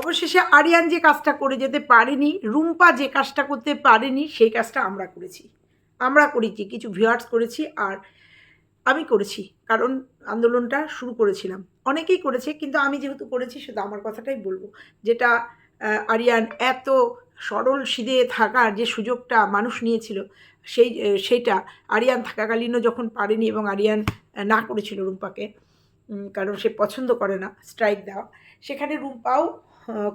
অবশেষে আরিয়ান যে কাজটা করে যেতে পারেনি, রুম্পা যে কাজটা করতে পারেনি, সেই কাজটা আমরা করেছি। আমরা করেছি, কিছু ভিউয়ার্স করেছি আর আমি করেছি, কারণ আন্দোলনটা শুরু করেছিলাম। অনেকেই করেছে, কিন্তু আমি যেহেতু করেছি, সেটা আমার কথাটাই বলব। যেটা আরিয়ান এত সরল সিধে থাকার যে সুযোগটা মানুষ নিয়েছিল, সেই, সেইটা আরিয়ান থাকাকালীনও যখন পারেনি এবং আরিয়ান না করেছিল রুম্পাকে কারণ সে পছন্দ করে না স্ট্রাইক দেওয়া, সেখানে রুম্পাও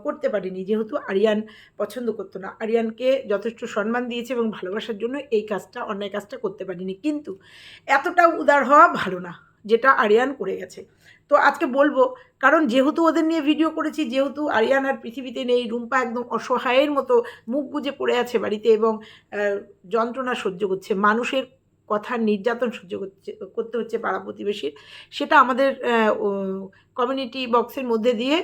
করতে পারেনি। যেহেতু আরিয়ান পছন্দ করতো না। আরিয়ানকে যথেষ্ট সম্মান দিয়েছে এবং ভালোবাসার জন্য এই কাজটা, অন্যায় কাজটা করতে পারিনি। কিন্তু এতটা উদার হওয়া ভালো না, যেটা আরিয়ান করে গেছে। তো আজকে বলব, কারণ যেহেতু ওদের নিয়ে ভিডিও করেছি, যেহেতু আরিয়ান আর পৃথিবীতে নেই, রুম্পা একদম অসহায়ের মতো মুখ গুজে পড়ে আছে বাড়িতে এবং যন্ত্রণা সহ্য করছে, মানুষের কথার নির্যাতন সহ্য করছে, করতে হচ্ছে পাড়া প্রতিবেশীর, সেটা আমাদের কমিউনিটি বক্সের মধ্যে দিয়ে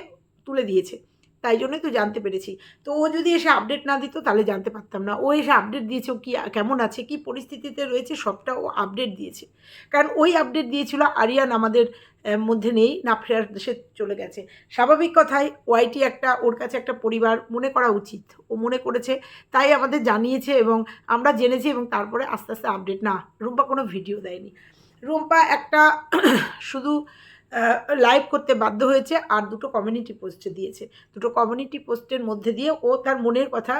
তুলে দিয়েছে। তাই জন্যই তো জানতে পেরেছি। তো ও যদি এসে আপডেট না দিত তাহলে জানতে পারতাম না। ও এসে আপডেট দিয়েছে, ও কি, কেমন আছে, কি পরিস্থিতিতে রয়েছে, সবটা ও আপডেট দিয়েছে। কারণ ওই আপডেট দিয়েছিল, আরিয়ান আমাদের মধ্যে নেই, না ফেরার দেশে চলে গেছে। স্বাভাবিক কথাই, ওয়াইটি একটা, ওর কাছে একটা পরিবার, মনে করা উচিত। ও মনে করেছে, তাই আমাদের জানিয়েছে এবং আমরা জেনেছি এবং তারপরে আস্তে আস্তে আপডেট না। রুম্পা কোনো ভিডিও দেয়নি। রুম্পা একটা, শুধু লাইভ করতে বাধ্য হয়েছে আর দুটো কমিউনিটি পোস্টে দিয়েছে। দুটো কমিউনিটি পোস্টের মধ্যে দিয়ে ও তার মনের কথা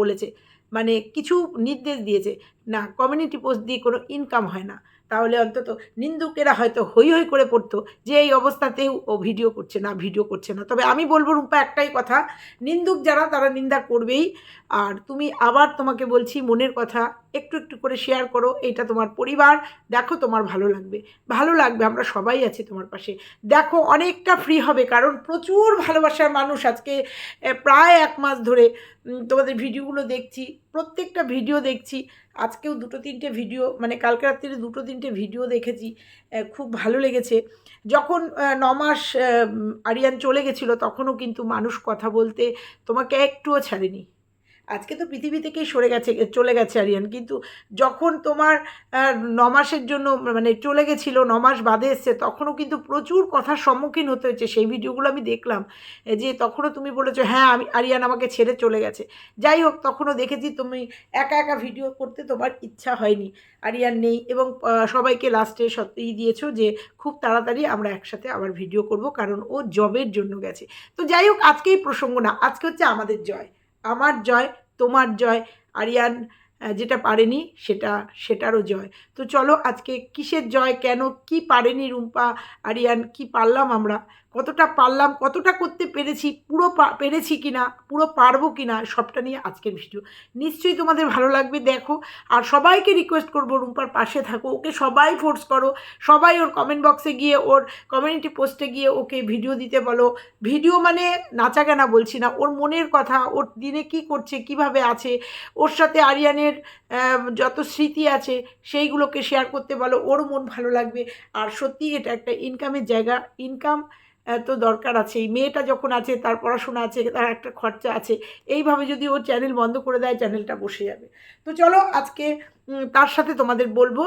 বলেছে। মানে কিছু নির্দেশ দিয়েছে। না কমিউনিটি পোস্ট দিয়ে কোনো ইনকাম হয় না। তাহলে অন্তত নিন্দুকেরা হয়তো হই হই করে পড়তো যে এই অবস্থাতেও ও ভিডিও করছে না ভিডিও করছে না। তবে আমি বলব, রূপা, একটাই কথা। নিন্দুক যারা, তারা নিন্দা করবেই। আর তুমি আবার তোমাকে বলছি, মনের কথা একটু একটু করে শেয়ার করো এটা তোমার পরিবার দেখো তোমার ভালো লাগবে। ভালো লাগবে আমরা সবাই আছি তোমার পাশে। দেখো অনেকটা ফ্রি হবে কারণ প্রচুর ভালোবাসার মানুষ আজকে প্রায় এক মাস ধরে তোমাদের ভিডিওগুলো দেখছি প্রত্যেকটা ভিডিও দেখছি। আজকেও দুটো তিনটে ভিডিও মানে কালকে রাত্রিরে দুটো তিনটে ভিডিও দেখেছি খুব ভালো লেগেছে। যখন আহ, ন মাস আরিয়ান চলে গেছিল তখনও কিন্তু মানুষ কথা বলতে তোমাকে একটুও ছাড়েনি। আজকে তো পৃথিবী থেকেই সরে গেছে, চলে গেছে আরিয়ান। কিন্তু যখন তোমার ন মাসের জন্য মানে চলে গেছিল, ন মাস বাদে এসছে, তখনও কিন্তু প্রচুর কথার সম্মুখীন হতে হয়েছে সেই ভিডিওগুলো আমি দেখলাম যে তখনও তুমি বলেছ হ্যাঁ আমি, আরিয়ান আমাকে ছেড়ে চলে গেছে। যাই হোক, তখনও দেখেছি তুমি একা একা ভিডিও করতে তোমার ইচ্ছা হয়নি। আরিয়ান নেই এবং সবাইকে লাস্টে সত্যিই দিয়েছ যে খুব তাড়াতাড়ি আমরা একসাথে আবার ভিডিও করব, কারণ ও জবের জন্য গেছে। তো যাই হোক, আজকেই প্রসঙ্গ না, আজকে হচ্ছে আমাদের জয়। আমার জয়, তোমার জয়। আরিয়ান যেটা পারেনি, সেটা, সেটারও জয়। তো চলো আজকে কিসের জয়, কেন, কি পারেনি রুম্পা, আরিয়ান, কি পারলাম আমরা? কতটা পারলাম, কতটা করতে পেরেছি, পুরো পেরেছি কি না পুরো পারব কি না সবটা নিয়ে আজকের ভিডিও নিশ্চয়ই তোমাদের ভালো লাগবে, দেখো। আর সবাইকে রিকোয়েস্ট করব, রুম্পার পাশে থাকো, ওকে সবাই ফোর্স করো। সবাই ওর কমেন্ট বক্সে গিয়ে, ওর কমিউনিটি পোস্টে গিয়ে ওকে ভিডিও দিতে বলো। ভিডিও মানে নাচা গানা বলছি না, ওর মনের কথা, ওর দিনে কি করছে, কীভাবে আছে, ওর সাথে আরিয়ানের যত স্মৃতি আছে, সেইগুলোকে শেয়ার করতে বলো ওর মন ভালো লাগবে। আর সত্যি এটা একটা ইনকামের জায়গা ইনকাম তো দরকার আছে। এই মেয়েটা যখন আছে, তার পড়াশোনা আছে, তার একটা খরচা আছে, এইভাবে যদি ও চ্যানেল বন্ধ করে দেয় চ্যানেলটা বসে যাবে। তো চলো আজকে তার সাথে তোমাদের বলব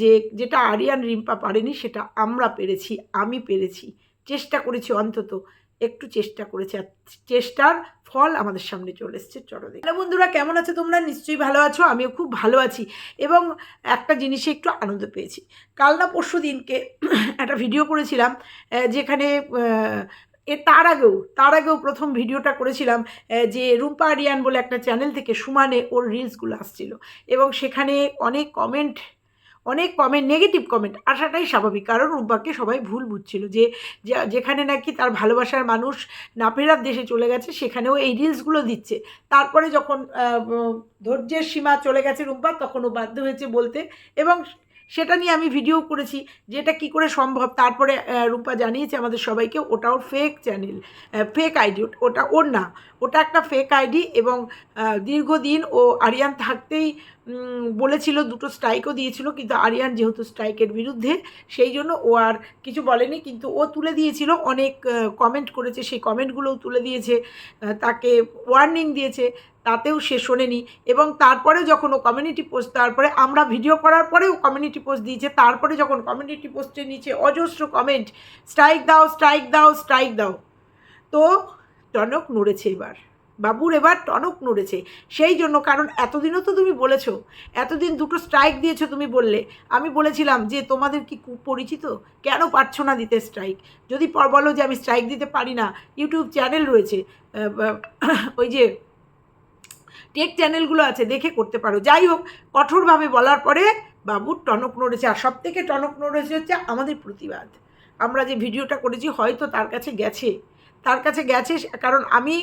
যে, যেটা আরিয়ান রিম্পা পারেনি, সেটা আমরা পেরেছি, আমি পেরেছি। চেষ্টা করেছি অন্তত। একটু চেষ্টা করেছি আর চেষ্টার ফল আমাদের সামনে চলে এসছে, চলো হ্যালো বন্ধুরা, কেমন আছো তোমরা? নিশ্চয়ই ভালো আছো, আমিও খুব ভালো আছি এবং একটা জিনিসে একটু আনন্দ পেয়েছি। কাল না পরশু দিনকে একটা ভিডিও করেছিলাম যেখানে, এ তার আগেও তার আগেও প্রথম ভিডিওটা করেছিলাম যে রুম্পা আরিয়ান বলে একটা চ্যানেল থেকে সুমানে ওর রিলসগুলো আসছিল এবং সেখানে অনেক কমেন্ট অনেক কমেন্ট নেগেটিভ কমেন্ট আসাটাই স্বাভাবিক। কারণ রুম্পাকে সবাই ভুল বুঝছিল যে যেখানে নাকি তার ভালোবাসার মানুষ না ফেরার দেশে চলে গেছে, সেখানেও এই রিলসগুলো দিচ্ছে। তারপরে যখন ধৈর্যের সীমা চলে গেছে রুম্পা তখনও বাধ্য হয়েছে বলতে এবং সেটা নিয়ে আমি ভিডিও করেছি যে এটা কী করে সম্ভব? তারপরে রূপা জানিয়েছে আমাদের সবাইকে ওটা ওর ফেক চ্যানেল ফেক আইডি ওটা ওর না, ওটা একটা ফেক আইডি এবং দীর্ঘদিন ও আরিয়ান থাকতেই বলেছিল, দুটো স্ট্রাইকও দিয়েছিল, কিন্তু আরিয়ান যেহেতু স্ট্রাইকের বিরুদ্ধে, সেই জন্য ও আর কিছু বলেনি, কিন্তু ও তুলে দিয়েছিল, অনেক কমেন্ট করেছে, সেই কমেন্টগুলোও তুলে দিয়েছে তাকে ওয়ার্নিং দিয়েছে তাতেও সে শোনেনি এবং তারপরে যখন ও কমিউনিটি পোস্ট তারপরে আমরা ভিডিও করার পরেও কমিউনিটি পোস্ট দিয়েছে, তারপরে যখন কমিউনিটি পোস্টের নিচে অজস্র কমেন্ট স্ট্রাইক দাও স্ট্রাইক দাও স্ট্রাইক দাও। তো টনক নড়েছে এবার। বাবুর এবার টনক নড়েছে। সেই জন্য কারণ এতদিনও তো তুমি বলেছ, এতদিন দুটো স্ট্রাইক দিয়েছ তুমি বললে। আমি বলেছিলাম যে তোমাদের কি পরিচিত কেন পারছ না দিতে স্ট্রাইক যদি পর বলো যে আমি স্ট্রাইক দিতে পারি না ইউটিউব চ্যানেল রয়েছে ওই যে টেক চ্যানেলগুলো আছে, দেখে করতে পারো। যাই হোক কঠোরভাবে বলার পরে বাবুর টনক নড়েছে। আর সব থেকে টনক নড়েছে হচ্ছে আমাদের প্রতিবাদ। আমরা যে ভিডিওটা করেছি, হয়তো তার কাছে গেছে। তার কাছে গেছে কারণ আমি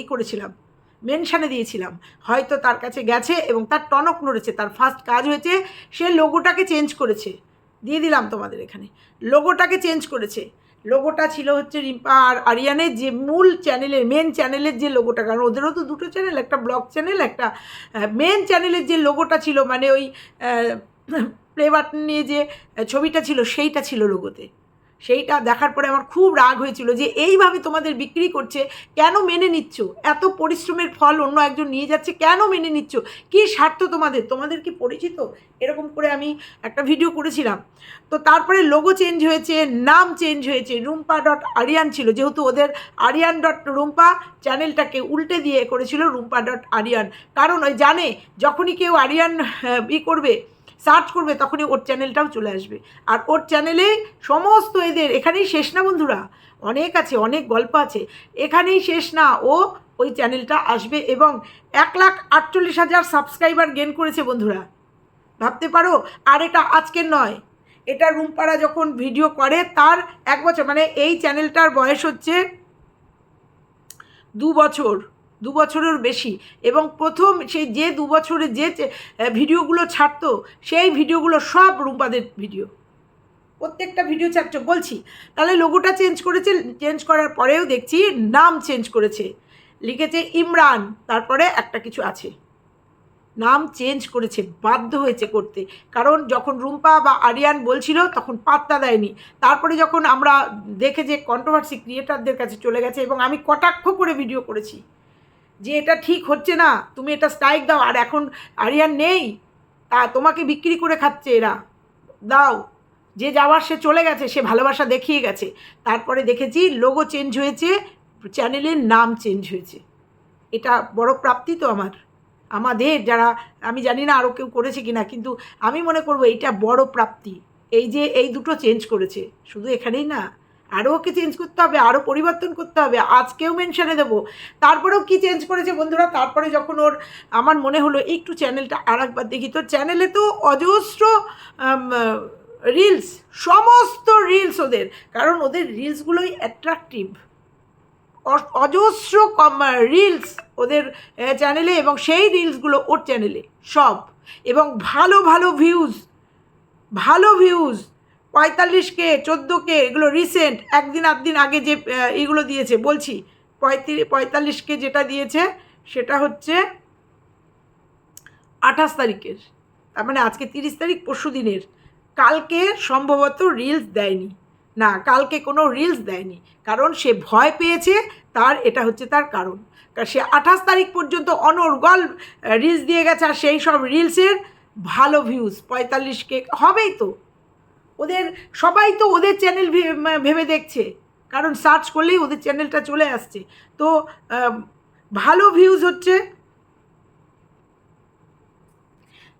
ই করেছিলাম, মেনশানে দিয়েছিলাম। হয়তো তার কাছে গেছে এবং তার টনক নড়েছে। তার ফার্স্ট কাজ হয়েছে, সে লোগোটাকে চেঞ্জ করেছে। দিয়ে দিলাম তোমাদের এখানে। লোগোটাকে চেঞ্জ করেছে। লোগোটা ছিল হচ্ছে রিম্পা আর আরিয়ানের যে মূল চ্যানেলের মেন চ্যানেলের যে লোগোটা কারণ ওদেরও তো দুটো চ্যানেল একটা ব্লগ চ্যানেল একটা মেন চ্যানেলের যে লোগোটা ছিল মানে ওই প্লে বাটন নিয়ে যে ছবিটা ছিল, সেইটা ছিল লোগোতে সেইটা দেখার পরে আমার খুব রাগ হয়েছিল যে এইভাবে তোমাদের বিক্রি করছে, কেন মেনে নিচ্ছ? এত পরিশ্রমের ফল অন্য একজন নিয়ে যাচ্ছে, কেন মেনে নিচ্ছ? কী স্বার্থ তোমাদের? তোমাদের কি পরিচিত? এরকম করে আমি একটা ভিডিও করেছিলাম। তো তারপরে লোগো চেঞ্জ হয়েছে, নাম চেঞ্জ হয়েছে, রুম্পা ডট আরিয়ান ছিল, যেহেতু ওদের আরিয়ান ডট রুম্পা চ্যানেলটাকে উল্টে দিয়ে করেছিল রুম্পা ডট আরিয়ান কারণ ওই জানে, যখনই কেউ আরিয়ান ই করবে সার্চ করবে তখনই ওর চ্যানেলটাও চলে আসবে। আর ওর চ্যানেলে সমস্ত এদের, এখানেই শেষ না বন্ধুরা? অনেক আছে, অনেক গল্প আছে। এখানেই শেষ না, ও ওই চ্যানেলটা আসবে এবং এক লাখ আটচল্লিশ হাজার সাবস্ক্রাইবার গেন করেছে বন্ধুরা। ভাবতে পারো? আর এটা আজকের নয়। এটা রুমপাড়া যখন ভিডিও করে, তার এক বছর মানে এই চ্যানেলটার বয়স হচ্ছে দু বছর। দু বছরের বেশি এবং প্রথম সেই যে দু বছরে যে ভিডিওগুলো ছাড়তো, সেই ভিডিওগুলো সব রুম্পাদের ভিডিও। প্রত্যেকটা ভিডিও ছাড়ছো বলছি, তাহলে লোগোটা চেঞ্জ করেছে চেঞ্জ করার পরেও দেখছি নাম চেঞ্জ করেছে। লিখেছে ইমরান, তারপরে একটা কিছু আছে। নাম চেঞ্জ করেছে, বাধ্য হয়েছে করতে। কারণ যখন রুম্পা বা আরিয়ান বলছিল, তখন পাত্তা দেয়নি। তারপরে যখন আমরা দেখে যে কন্ট্রোভার্সি ক্রিয়েটারদের কাছে চলে গেছে এবং আমি কটাক্ষ করে ভিডিও করেছি। যে এটা ঠিক হচ্ছে না, তুমি এটা স্ট্রাইক দাও, আর এখন আরিয়ান নেই, তা তোমাকে বিক্রি করে খাচ্ছে এরা। দাও। যে যাওয়ার সে চলে গেছে, সে ভালোবাসা দেখিয়ে গেছে। তারপরে দেখেছি লোগো চেঞ্জ হয়েছে চ্যানেলের নাম চেঞ্জ হয়েছে। এটা বড় প্রাপ্তি তো আমার। আমাদের যারা, আমি জানি না আরও কেউ করেছে কি না কিন্তু আমি মনে করব এইটা বড় প্রাপ্তি। এই যে এই দুটো চেঞ্জ করেছে, শুধু এখানেই না আরও ওকে চেঞ্জ করতে হবে, আরও পরিবর্তন করতে হবে, আজকেও মেনশানে দেবো। তারপরেও কি চেঞ্জ করেছে বন্ধুরা? তারপরে যখন ওর, আমার মনে হলো একটু চ্যানেলটা আর একবার দেখি। তো চ্যানেলে তো অজস্র রিলস সমস্ত রিলস ওদের। কারণ ওদের রিলসগুলোই অ্যাট্রাকটিভ অজস্র কম রিলস ওদের চ্যানেলে এবং সেই রিলসগুলো ওর চ্যানেলে সব। এবং ভালো ভালো ভিউজ ভালো ভিউজ পঁয়তাল্লিশ কে চোদ্দ কে এগুলো রিসেন্ট একদিন আধদিন আগে যে এগুলো দিয়েছে, বলছি। পঁয়ত্রিশ পঁয়তাল্লিশ কে যেটা দিয়েছে, সেটা হচ্ছে আঠাশ তারিখের। তার মানে আজকে তিরিশ তারিখ, পরশু দিনের। কালকে সম্ভবত রিলস দেয়নি। না, কালকে কোনো রিলস দেয়নি। কারণ সে ভয় পেয়েছে, তার এটা হচ্ছে তার কারণ। কারণ সে আঠাশ তারিখ পর্যন্ত অনর্গল রিলস দিয়ে গেছে, আর সেই সব রিলসের ভালো ভিউজ পঁয়তাল্লিশ কে হবেই তো। ওদের, সবাই তো ওদের চ্যানেল ভেবে দেখছে। কারণ সার্চ করলেই ওদের চ্যানেলটা চলে আসছে। তো ভালো ভিউজ হচ্ছে।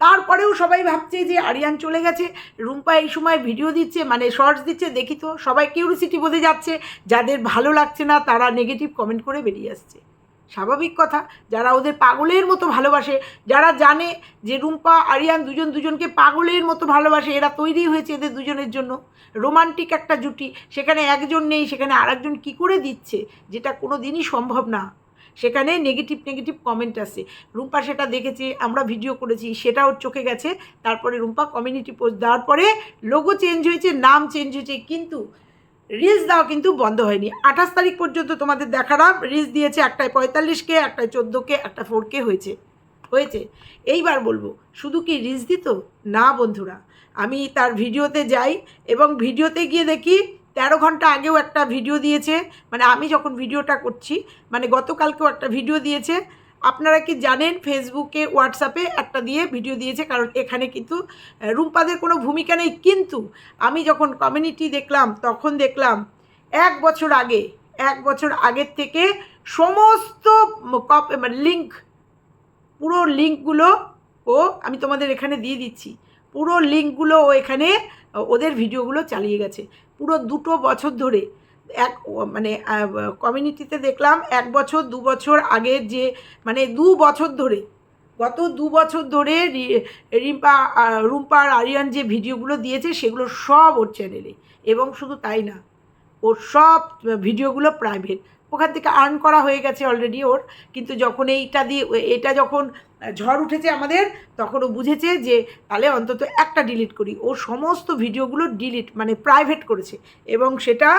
তারপরেও সবাই ভাবছে যে আরিয়ান চলে গেছে। রুম্পা এই সময় ভিডিও দিচ্ছে মানে শর্টস দিচ্ছে, দেখি তো। সবাই কিউরিসিটি বোধে যাচ্ছে। যাদের ভালো লাগছে না, তারা নেগেটিভ কমেন্ট করে বেরিয়ে আসছে। স্বাভাবিক কথা। যারা ওদের পাগলের মতো ভালোবাসে, যারা জানে যে রুম্পা, আরিয়ান দুজন দুজনকে পাগলের মতো ভালোবাসে, এরা তৈরি হয়েছে এদের দুজনের জন্য। রোমান্টিক একটা জুটি, সেখানে একজন নেই, সেখানে আরেকজন কী করে দিচ্ছে, যেটা কোনো দিনই সম্ভব না। সেখানে নেগেটিভ নেগেটিভ কমেন্ট আসে। রুম্পা সেটা দেখেছে, আমরা ভিডিও করেছি সেটা ওর চোখে গেছে। তারপরে রুম্পা কমিউনিটি পোস্ট দেওয়ার পরে লোগো চেঞ্জ হয়েছে, নাম চেঞ্জ হয়েছে, কিন্তু রিলস দেওয়া কিন্তু বন্ধ হয়নি। আঠাশ তারিখ পর্যন্ত তোমাদের দেখালাম রিলস দিয়েছে একটায় পঁয়তাল্লিশ কে একটায় চোদ্দ কে একটা ফোর কে হয়েছে। হয়েছে। এইবার বলব, শুধু কি রিলস দিত? না বন্ধুরা। আমি তার ভিডিওতে যাই এবং ভিডিওতে গিয়ে দেখি তেরো ঘণ্টা আগেও একটা ভিডিও দিয়েছে। মানে আমি যখন ভিডিওটা করছি মানে গতকালকেও একটা ভিডিও দিয়েছে। আপনারা কি জানেন ফেসবুকে হোয়াটসঅ্যাপে একটা দিয়ে ভিডিও দিয়েছে, কারণ এখানে কিন্তু রুম্পাদের কোনো ভূমিকা নেই। কিন্তু আমি যখন কমিউনিটি দেখলাম, তখন দেখলাম, এক বছর আগে, এক বছর আগের থেকে সমস্ত কপ লিঙ্ক পুরো লিঙ্কগুলো ও, আমি তোমাদের এখানে দিয়ে দিচ্ছি, পুরো লিঙ্কগুলো ও এখানে ওদের ভিডিওগুলো চালিয়ে গেছে। পুরো দুটো বছর ধরে এক মানে কমিউনিটিতে দেখলাম এক বছর, দু বছর আগের যে মানে দু বছর ধরে, গত দু বছর ধরে রিম্পা রুম্পা আর আরিয়ান যে ভিডিওগুলো দিয়েছে সেগুলো সব ওর চ্যানেলে এবং শুধু তাই না, ওর সব ভিডিওগুলো প্রাইভেট ওখান থেকে আর্ন করা হয়ে গেছে অলরেডি ওর, কিন্তু যখন এইটা দিয়ে, এটা যখন ঝড় উঠেছে আমাদের, তখন ও বুঝেছে যে তাহলে অন্তত একটা ডিলিট করি, ও সমস্ত ভিডিওগুলো ডিলিট মানে প্রাইভেট করেছে, এবং সেটা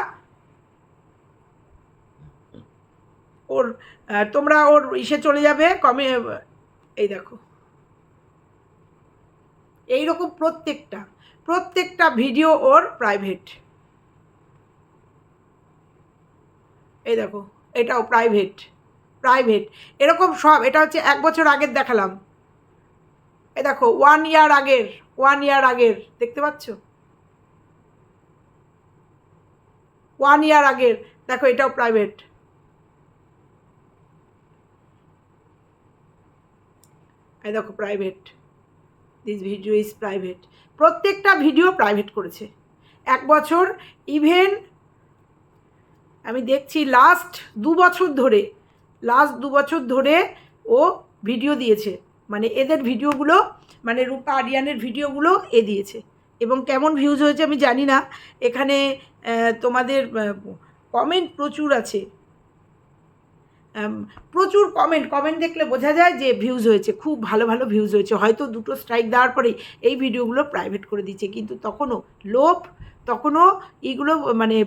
ওর তোমরা ওর ইসে চলে যাবে, কমে, এই দেখো। এই রকম প্রত্যেকটা প্রত্যেকটা ভিডিও ওর প্রাইভেট এই দেখো, এটাও প্রাইভেট প্রাইভেট এরকম সব, এটা হচ্ছে এক বছর আগের দেখালাম। এই দেখো ওয়ান ইয়ার আগের ওয়ান ইয়ার আগের, দেখতে পাচ্ছ? ওয়ান ইয়ার আগের, দেখো, এটাও প্রাইভেট এই দেখো private this video is private প্রত্যেকটা ভিডিও প্রাইভেট করেছে। এক বছর ইভেন আমি দেখছি লাস্ট দু বছর ধরে লাস্ট দু বছর ধরে ও ভিডিও দিয়েছে। মানে এদের ভিডিওগুলো মানে রূপা আরিয়ানের ভিডিওগুলো এ দিয়েছে। এবং কেমন ভিউজ হয়েছে আমি জানি না। এখানে তোমাদের কমেন্ট প্রচুর আছে। প্রচুর কমেন্ট কমেন্ট দেখলে বোঝা যায় যে ভিউজ হয়েছে, খুব ভালো ভালো ভিউজ হয়েছে। হয়তো দুটো স্ট্রাইক দেওয়ার পরে এই ভিডিওগুলো প্রাইভেট করে দিচ্ছে। কিন্তু তখনও লোভ, তখনও এগুলো মানে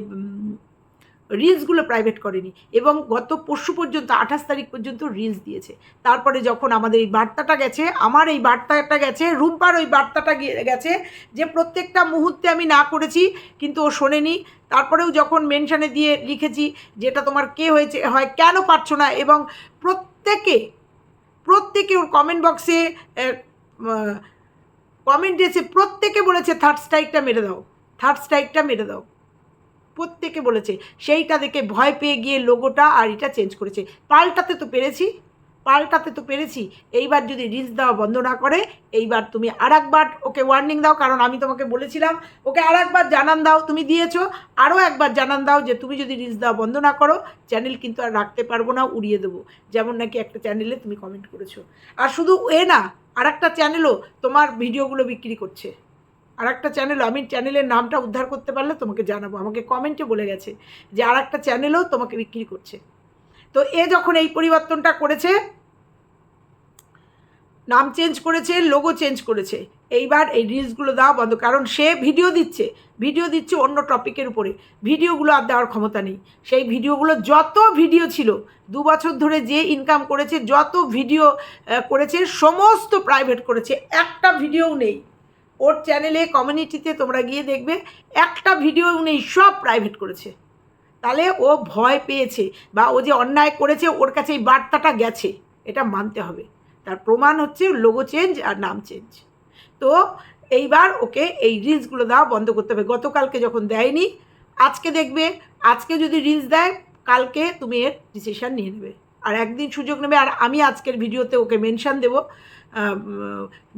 রিলসগুলো প্রাইভেট করেনি এবং গত পরশু পর্যন্ত, আঠাশ তারিখ পর্যন্ত রিলস দিয়েছে। তারপরে যখন আমাদের এই বার্তাটা গেছে, আমার এই বার্তাটা গেছে, রুম্পার ওই বার্তাটা গেছে যে প্রত্যেকটা মুহূর্তে আমি না করেছি, কিন্তু ও শোনেনি। তারপরেও যখন মেনশানে দিয়ে লিখেছি যেটা তোমার কে হয়েছে, হয় কেন পারছ না এবং প্রত্যেকে প্রত্যেকে ওর কমেন্ট বক্সে কমেন্ট এসে প্রত্যেকে বলেছে থার্ড স্ট্রাইকটা মেরে দাও থার্ড স্ট্রাইকটা মেরে দাও। প্রত্যেকে বলেছে, সেইটা দেখে ভয় পেয়ে গিয়ে লোগোটা আর এটা চেঞ্জ করেছে। পাল্টাতে তো পেরেছি, পাল্টাতে তো পেরেছি। এইবার যদি রিলস দেওয়া বন্ধ না করে, এইবার তুমি আর একবার ওকে ওয়ার্নিং দাও, কারণ আমি তোমাকে বলেছিলাম, ওকে আর একবার জানান দাও, তুমি দিয়েছ। আরও একবার জানান দাও যে তুমি যদি রিলস দেওয়া বন্ধ না করো চ্যানেল কিন্তু আর রাখতে পারব না, উড়িয়ে দেবো। যেমন নাকি একটা চ্যানেলে তুমি কমেন্ট করেছ। আর শুধু এ না আর একটা চ্যানেলও তোমার ভিডিওগুলো বিক্রি করছে। আর একটা চ্যানেলও আমি চ্যানেলের নামটা উদ্ধার করতে পারলে তোমাকে জানাব। আমাকে কমেন্টে বলে গেছে যে আর একটা চ্যানেলও তোমাকে বিক্রি করছে। তো এ যখন এই পরিবর্তনটা করেছে, নাম চেঞ্জ করেছে লোগো চেঞ্জ করেছে। এইবার এই রিলসগুলো দেওয়া বন্ধ। কারণ সে ভিডিও দিচ্ছে ভিডিও দিচ্ছে অন্য টপিকের উপরে। ভিডিওগুলো আর দেওয়ার ক্ষমতা নেই। সেই ভিডিওগুলো যত ভিডিও ছিল, দু বছর ধরে যে ইনকাম করেছে, যত ভিডিও করেছে, সমস্ত প্রাইভেট করেছে। একটা ভিডিও নেই। ওর চ্যানেলে, কমিউনিটিতে তোমরা গিয়ে দেখবে, একটা ভিডিও উনি সব প্রাইভেট করেছে। তাহলে ও ভয় পেয়েছে বা ও যে অন্যায় করেছে, ওর কাছে এই বার্তাটা গেছে। এটা মানতে হবে। তার প্রমাণ হচ্ছে লোগো চেঞ্জ আর নাম চেঞ্জ তো এইবার ওকে এই রিলসগুলো দেওয়া বন্ধ করতে হবে। গতকালকে যখন দেয়নি, আজকে দেখবে, আজকে যদি রিলস দেয়, কালকে তুমি এর ডিসিশান নিয়ে নেবে। আর একদিন সুযোগ নেবে, আর আমি আজকের ভিডিওতে ওকে মেনশান দেবো।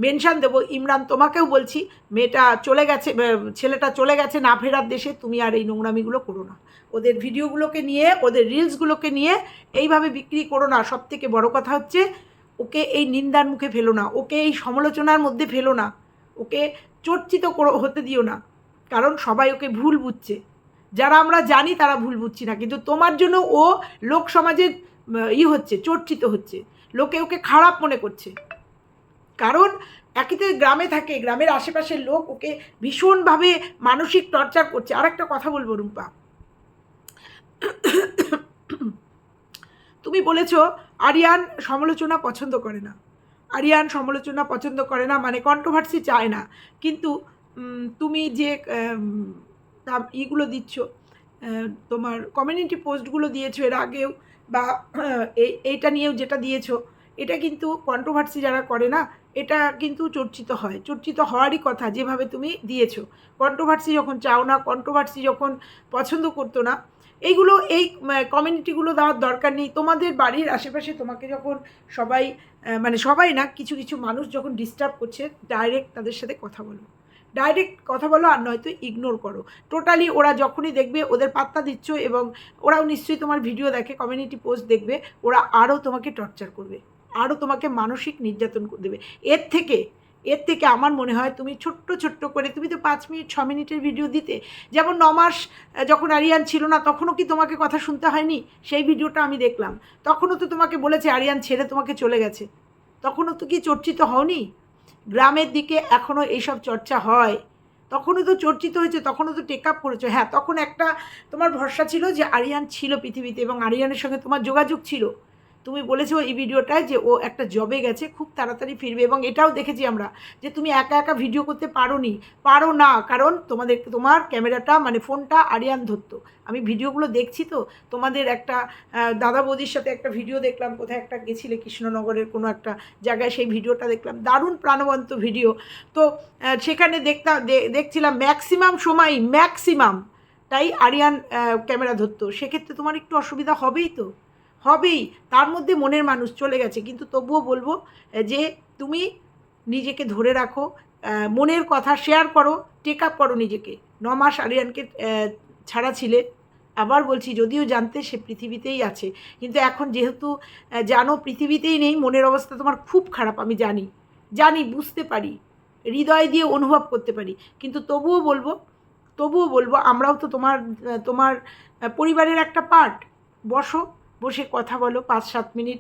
মেনশান দেবো। ইমরান তোমাকেও বলছি মেয়েটা চলে গেছে ছেলেটা চলে গেছে না ফেরার দেশে তুমি আর এই নোংরামিগুলো করো না। ওদের ভিডিওগুলোকে নিয়ে ওদের রিলসগুলোকে নিয়ে এইভাবে বিক্রি করো না। সব থেকে বড়ো কথা হচ্ছে ওকে এই নিন্দার মুখে ফেলো না। ওকে এই সমালোচনার মধ্যে ফেলো না। ওকে চর্চিত হতে দিও না। কারণ সবাই ওকে ভুল বুঝছে। যারা আমরা জানি তারা ভুল বুঝছি না। কিন্তু তোমার জন্য ও লোক সমাজে উম, ই হচ্ছে চর্চিত হচ্ছে। লোকে ওকে খারাপ মনে করছে। কারণ একইতে গ্রামে থাকে, গ্রামের আশেপাশের লোক ওকে ভীষণভাবে মানসিক টর্চার করছে। আর একটা কথা বলব, রূপা। তুমি বলেছ, আরিয়ান সমালোচনা পছন্দ করে না। আরিয়ান সমালোচনা পছন্দ করে না মানে কন্ট্রোভার্সি চায় না। কিন্তু তুমি যে ইগুলো দিচ্ছ তোমার কমিউনিটি পোস্টগুলো দিয়েছ এর আগেও বা এই এইটা নিয়েও যেটা দিয়েছ, এটা কিন্তু কন্ট্রোভার্সি যারা করে না এটা কিন্তু চর্চিত হয়। চর্চিত হওয়ারই কথা যেভাবে তুমি দিয়েছ। কন্ট্রোভার্সি যখন চাও না কন্ট্রোভার্সি যখন পছন্দ করতো না, এইগুলো, এই কমিউনিটিগুলো দেওয়ার দরকার নেই। তোমাদের বাড়ির আশেপাশে তোমাকে যখন সবাই মানে সবাই না, কিছু কিছু মানুষ যখন ডিস্টার্ব করছে ডাইরেক্ট তাদের সাথে কথা বলো। ডাইরেক্ট কথা বলো আর নয়তো ইগনোর করো। টোটালি ওরা যখনই দেখবে, ওদের পাত্তা দিচ্ছ এবং ওরাও নিশ্চয়ই তোমার ভিডিও দেখে কমিউনিটি পোস্ট দেখবে, ওরা আরও তোমাকে টর্চার করবে। আরও তোমাকে মানসিক নির্যাতন দেবে। এর থেকে এর থেকে আমার মনে হয় তুমি ছোট্ট ছোট্ট করে, তুমি তো পাঁচ মিনিট, ছ মিনিটের ভিডিও দিতে, যেমন ন মাস যখন আরিয়ান ছিল না, তখনও কি তোমাকে কথা শুনতে হয়নি? সেই ভিডিওটা আমি দেখলাম। তখনও তো তোমাকে বলেছে, আরিয়ান ছেড়ে তোমাকে চলে গেছে। তখনও তো কি চর্চিত হওনি? গ্রামের দিকে এখনও এইসব চর্চা হয়। তখনও তো চর্চিত হয়েছে, তখনও তো টেক আপ করেছ। হ্যাঁ তখন একটা তোমার ভরসা ছিল যে আরিয়ান ছিল পৃথিবীতে এবং আরিয়ানের সঙ্গে তোমার যোগাযোগ ছিল। তুমি বলেছ এই ভিডিওটায় যে ও একটা জবে গেছে, খুব তাড়াতাড়ি ফিরবে এবং এটাও দেখেছি আমরা যে তুমি একা একা ভিডিও করতে পারো নি পারো না, কারণ তোমাদের, তোমার ক্যামেরাটা মানে ফোনটা আরিয়ান ধরতো। আমি ভিডিওগুলো দেখছি তো, তোমাদের একটা দাদা বৌদির সাথে একটা ভিডিও দেখলাম, কোথায় একটা গেছিলে কৃষ্ণনগরের কোনো একটা জায়গায়, সেই ভিডিওটা দেখলাম। দারুণ প্রাণবন্ত ভিডিও তো সেখানে দেখতাম দেখছিলাম ম্যাক্সিমাম সময় ম্যাক্সিমাম তাই আরিয়ান ক্যামেরা ধরতো। সেক্ষেত্রে তোমার একটু অসুবিধা হবেই তো? হবেই, তার মধ্যে মনের মানুষ চলে গেছে। কিন্তু তবুও বলব যে তুমি নিজেকে ধরে রাখো মনের কথা শেয়ার করো টেক আপ করো নিজেকে। ন মাস আরিয়ানকে ছাড়া ছিলে। আবার বলছি, যদিও জানতে সে পৃথিবীতেই আছে, কিন্তু এখন যেহেতু জানো পৃথিবীতেই নেই, মনের অবস্থা তোমার খুব খারাপ, আমি জানি। জানি, বুঝতে পারি, হৃদয় দিয়ে অনুভব করতে পারি। কিন্তু তবুও বলব তবুও বলব, আমরাও তো তোমার তোমার পরিবারের একটা পার্ট বসো বসে কথা বলো, পাঁচ সাত মিনিট।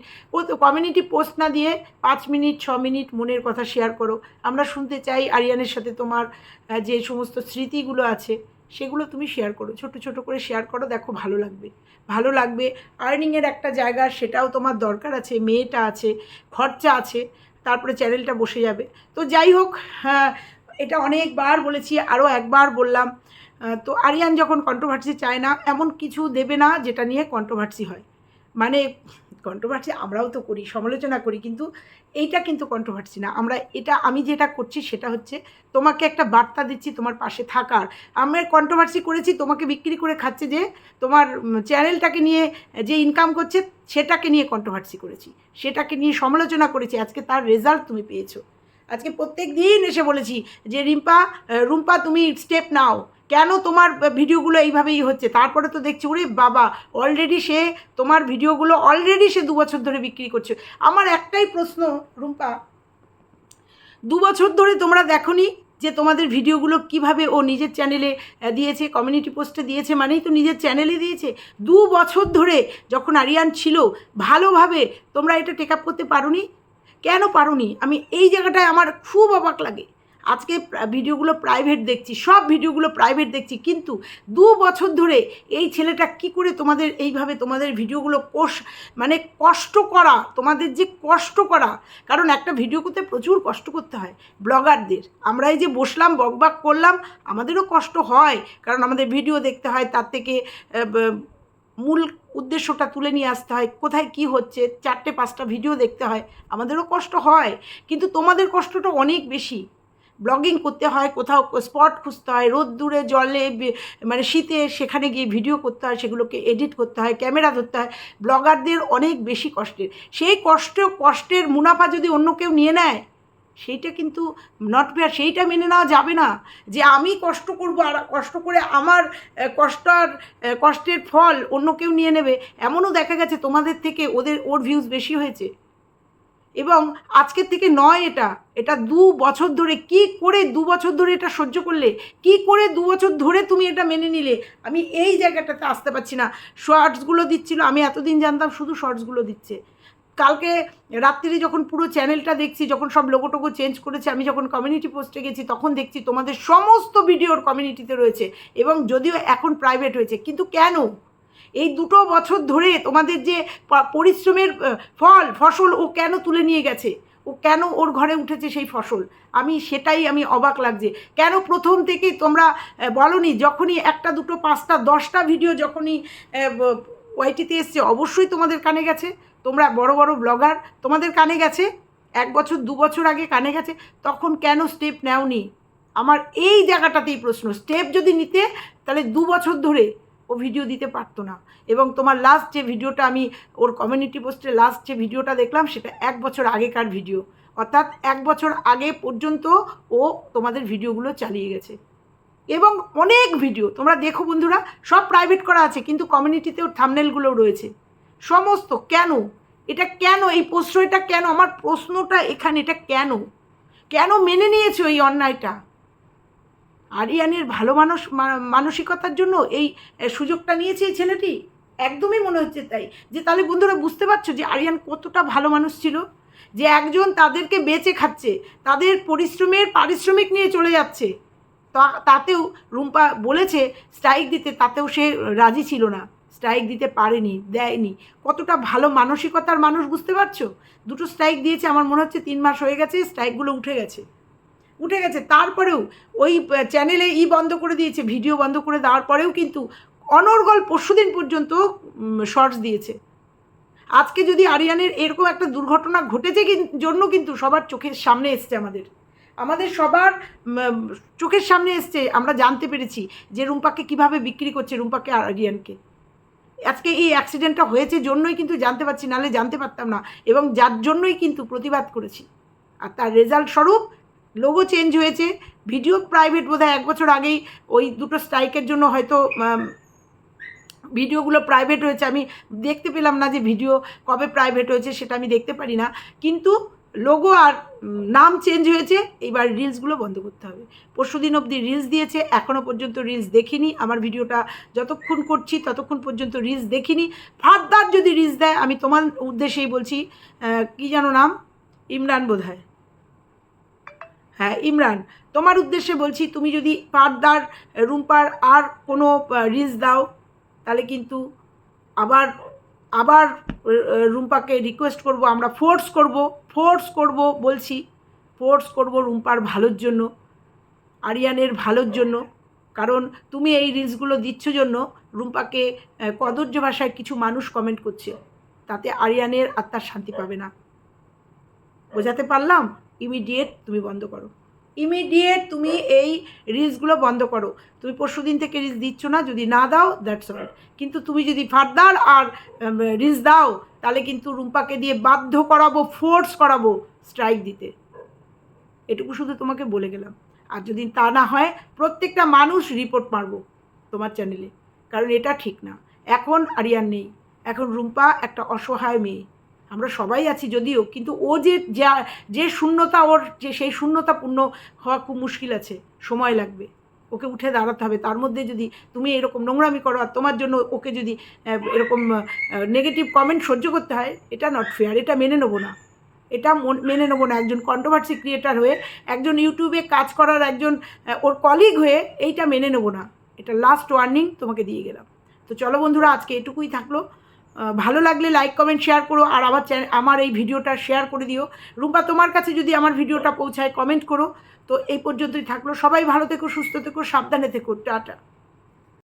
কমিউনিটি পোস্ট না দিয়ে পাঁচ মিনিট, ছ মিনিট মনের কথা শেয়ার করো। আমরা শুনতে চাই আরিয়ানের সাথে তোমার যে সমস্ত স্মৃতিগুলো আছে, সেগুলো তুমি শেয়ার করো। ছোট ছোট করে শেয়ার করো, দেখো ভালো লাগবে। ভালো লাগবে। আর্নিংয়ের একটা জায়গা, সেটাও তোমার দরকার আছে, মেয়েটা আছে, খরচা আছে, তারপরে চ্যানেলটা বসে যাবে। তো যাই হোক হ্যাঁ এটা অনেকবার বলেছি, আরও একবার বললাম তো আরিয়ান যখন কন্ট্রোভার্সি চায় না, এমন কিছু দেবে না, যেটা নিয়ে কন্ট্রোভার্সি হয়। মানে কন্ট্রোভার্সি আমরাও তো করি, সমালোচনা করি, কিন্তু এইটা কিন্তু কন্ট্রোভার্সি না। আমরা এটা, আমি যেটা করছি সেটা হচ্ছে তোমাকে একটা বার্তা দিচ্ছি তোমার পাশে থাকার। আমরা কন্ট্রোভার্সি করেছি, তোমাকে বিক্রি করে খাচ্ছে যে তোমার চ্যানেলটাকে নিয়ে যে ইনকাম করছে, সেটাকে নিয়ে কন্ট্রোভার্সি করেছি। সেটাকে নিয়ে সমালোচনা করেছি। আজকে তার রেজাল্ট তুমি পেয়েছ। আজকে প্রত্যেক দিন এসে বলেছি যে, রিম্পা, রুম্পা, তুমি স্টেপ নাও। কেন তোমার ভিডিওগুলো এইভাবেই হচ্ছে? তারপরে তো দেখছি, ওরে বাবা অলরেডি সে তোমার ভিডিওগুলো অলরেডি সে দু বছর ধরে বিক্রি করছে। আমার একটাই প্রশ্ন, রুম্পা, দু বছর ধরে তোমরা দেখোনি যে তোমাদের ভিডিওগুলো কীভাবে ও নিজের চ্যানেলে দিয়েছে কমিউনিটি পোস্টে দিয়েছে? মানেই তো নিজের চ্যানেলে দিয়েছে। দু বছর ধরে যখন আরিয়ান ছিল, ভালোভাবে তোমরা এটা টেক আপ করতে পারোনি? কেন পারোনি? আমি এই জায়গাটায় আমার খুব অবাক লাগে। আজকে ভিডিওগুলো প্রাইভেট দেখছি, সব ভিডিওগুলো প্রাইভেট দেখছি, কিন্তু দু বছর ধরে এই ছেলেটা কি করে তোমাদের এইভাবে তোমাদের ভিডিওগুলো কোষ মানে কষ্ট করা, তোমাদের যে কষ্ট করা, কারণ একটা ভিডিও করতে প্রচুর কষ্ট করতে হয় ব্লগারদের। আমরা এই যে বসলাম, বকবাক করলাম, আমাদেরও কষ্ট হয়, কারণ আমাদের ভিডিও দেখতে হয়, তার থেকে মূল উদ্দেশ্যটা তুলে নিয়ে আসতে হয়, কোথায় কি হচ্ছে, চারটে, পাঁচটা ভিডিও দেখতে হয়, আমাদেরও কষ্ট হয়। কিন্তু তোমাদের কষ্টটা অনেক বেশি। ব্লগিং করতে হয়, কোথাও স্পট খুঁজতে হয়, রোদ দূরে, জলে মানে শীতে সেখানে গিয়ে ভিডিও করতে হয়, সেগুলোকে এডিট করতে হয় ক্যামেরা ধরতে হয়। ব্লগারদের অনেক বেশি কষ্টের। সেই কষ্ট, কষ্টের মুনাফা যদি অন্য কেউ নিয়ে নেয়, সেইটা কিন্তু নট ফেয়ার সেইটা মেনে নেওয়া যাবে না যে আমি কষ্ট করব আর কষ্ট করে আমার কষ্টার কষ্টের ফল অন্য কেউ নিয়ে নেবে। এমনও দেখা গেছে তোমাদের থেকে, ওদের, ওর ভিউজ বেশি হয়েছে। এবং আজকের থেকে নয় এটা এটা দু বছর ধরে, কি করে দু বছর ধরে এটা সহ্য করলে? কি করে দু বছর ধরে তুমি এটা মেনে নিলে? আমি এই জায়গাটাতে আসতে পারছি না। শর্টসগুলো দিচ্ছিল, আমি এতদিন জানতাম শুধু শর্টসগুলো দিচ্ছে। কালকে রাত্রিরে যখন পুরো চ্যানেলটা দেখছি, যখন সব লোগো টোগো চেঞ্জ করেছে, আমি যখন কমিউনিটি পোস্টে গেছি, তখন দেখছি তোমাদের সমস্ত ভিডিওর কমিউনিটিতে রয়েছে এবং যদিও এখন প্রাইভেট হয়েছে, কিন্তু কেন? এই দুটো বছর ধরে তোমাদের যে পরিশ্রমের ফল, ফসল ও কেন তুলে নিয়ে গেছে? ও কেন ওর ঘরে উঠেছে সেই ফসল? আমি সেটাই আমি অবাক লাগছে। কেন প্রথম থেকেই তোমরা বলনি, যখনই একটা দুটো, পাঁচটা, দশটা ভিডিও যখনই ওয়াইটিতে এসছে, অবশ্যই তোমাদের কানে গেছে। তোমরা বড় বড় ব্লগার তোমাদের কানে গেছে? এক বছর, দু বছর আগে কানে গেছে? তখন কেন স্টেপ নেওনি? আমার এই জায়গাটাতেই প্রশ্ন। স্টেপ যদি নিতে, তাহলে দু বছর ধরে ও ভিডিও দিতে পারতো না। এবং তোমার লাস্ট যে ভিডিওটা আমি ওর কমিউনিটি পোস্টে লাস্ট যে ভিডিওটা দেখলাম, সেটা এক বছর আগেকার ভিডিও অর্থাৎ এক বছর আগে পর্যন্ত ও তোমাদের ভিডিওগুলো চালিয়ে গেছে। এবং অনেক ভিডিও তোমরা দেখো বন্ধুরা, সব প্রাইভেট করা আছে, কিন্তু কমিউনিটিতে ওর থামনেলগুলোও রয়েছে। সমস্ত কেন? এটা কেন? এই প্রশ্নটা কেন? আমার প্রশ্নটা এখানে, এটা কেন? কেন মেনে নিয়েছো এই অন্যায়টা? আরিয়ানের ভালো মানুষ মানসিকতার জন্য এই সুযোগটা নিয়েছে এই ছেলেটি? একদমই মনে হচ্ছে তাই। যে তাহলে বন্ধুরা বুঝতে পারছ যে আরিয়ান কতটা ভালো মানুষ ছিল? যে একজন তাদেরকে বেঁচে খাচ্ছে, তাদের পরিশ্রমের পারিশ্রমিক নিয়ে চলে যাচ্ছে। তাতেও রুম্পা বলেছে স্ট্রাইক দিতে, তাতেও সে রাজি ছিল না। স্ট্রাইক দিতে পারেনি, দেয়নি। কতটা ভালো মানসিকতার মানুষ বুঝতে পারছ? দুটো স্ট্রাইক দিয়েছে, আমার মনে হচ্ছে তিন মাস হয়ে গেছে স্ট্রাইকগুলো উঠে গেছে। উঠে গেছে। তারপরেও ওই চ্যানেলে ই বন্ধ করে দিয়েছে ভিডিও বন্ধ করে দেওয়ার পরেও কিন্তু অনর্গল পরশুদিন পর্যন্ত শর্টস দিয়েছে। আজকে যদি আরিয়ানের এরকম একটা দুর্ঘটনা ঘটেছে জন্য কিন্তু সবার চোখের সামনে এসছে আমাদের। আমাদের সবার চোখের সামনে এসছে, আমরা জানতে পেরেছি যে রুম্পাকে কীভাবে বিক্রি করছে রুম্পাকে আরিয়ানকে। আজকে এই অ্যাক্সিডেন্টটা হয়েছে জন্যই কিন্তু জানতে পারছি, নাহলে জানতে পারতাম না। এবং যার জন্যই কিন্তু প্রতিবাদ করেছি। আর তার রেজাল্ট স্বরূপ লোগো চেঞ্জ হয়েছে। ভিডিও প্রাইভেট বোধহয় এক বছর আগেই ওই দুটো স্ট্রাইকের জন্য হয়তো ভিডিওগুলো প্রাইভেট হয়েছে। আমি দেখতে পেলাম না যে ভিডিও কবে প্রাইভেট হয়েছে, সেটা আমি দেখতে পারি না। কিন্তু লোগো আর নাম চেঞ্জ হয়েছে। এইবার রিলসগুলো বন্ধ করতে হবে। পরশু দিন অবধি রিলস দিয়েছে। এখনও পর্যন্ত রিলস দেখিনি। আমার ভিডিওটা যতক্ষণ করছি, ততক্ষণ পর্যন্ত রিলস দেখিনি। ফার্দার যদি রিলস দেয়, আমি তোমার উদ্দেশ্যেই বলছি কি যেন নাম? ইমরান বোধ হয় হ্যাঁ ইমরান, তোমার উদ্দেশ্যে বলছি, তুমি যদি ফার্দার রুম্পার আর কোনো রিলস দাও, তাহলে কিন্তু আবার আবার রুম্পাকে রিকোয়েস্ট করব, আমরা ফোর্স করব ফোর্স করব বলছি ফোর্স করব রুম্পার ভালোর জন্য, আরিয়ানের ভালোর জন্য, কারণ তুমি এই রিলসগুলো দিচ্ছ জন্য, রুম্পাকে কদর্য ভাষায় কিছু মানুষ কমেন্ট করছে, তাতে আরিয়ানের আত্মার শান্তি পাবে না। বোঝাতে পারলাম? ইমিডিয়েট তুমি বন্ধ করো। ইমিডিয়েট তুমি এই রিলসগুলো বন্ধ করো। তুমি পরশু দিন থেকে রিলস দিচ্ছ না, যদি না দাও দ্যাটস অল কিন্তু তুমি যদি ফার্দার আর রিলস দাও, তাহলে কিন্তু রুম্পাকে দিয়ে বাধ্য করাবো ফোর্স করাবো স্ট্রাইক দিতে। এটুকু শুধু তোমাকে বলে গেলাম। আর যদি তা না হয়, প্রত্যেকটা মানুষ রিপোর্ট মারবো তোমার চ্যানেলে কারণ এটা ঠিক না। এখন আরিয়ান নেই। এখন রুম্পা একটা অসহায় মেয়ে। আমরা সবাই আছি যদিও, কিন্তু ও যে যা, যে শূন্যতা ওর, যে সেই শূন্যতা পূর্ণ হওয়া খুব মুশকিল আছে, সময় লাগবে। ওকে উঠে দাঁড়াতে হবে। তার মধ্যে যদি তুমি এরকম নোংরামি করো আর তোমার জন্য ওকে যদি এরকম নেগেটিভ কমেন্ট সহ্য করতে হয়, এটা নট ফেয়ার এটা মেনে নেব না। এটা মন- নেব না একজন কন্ট্রোভার্সি ক্রিয়েটার হয়ে, একজন ইউটিউবে কাজ করার একজন ওর কলিগ হয়ে এইটা মেনে নেব না। এটা লাস্ট ওয়ার্নিং তোমাকে দিয়ে গেলাম। তো চলো বন্ধুরা, আজকে এটুকুই থাকল। ভালো লাগলে লাইক কমেন্ট শেয়ার করো আর আমার চ্যানেল আমার এই ভিডিওটা শেয়ার করে দিও। রুম্পা, তোমার কাছে যদি আমার ভিডিওটা পৌঁছায় কমেন্ট করো। তো এই পর্যন্তই থাকল। সবাই ভালো থেকো, সুস্থ থেকো, সাবধানে থেকো। টাটা।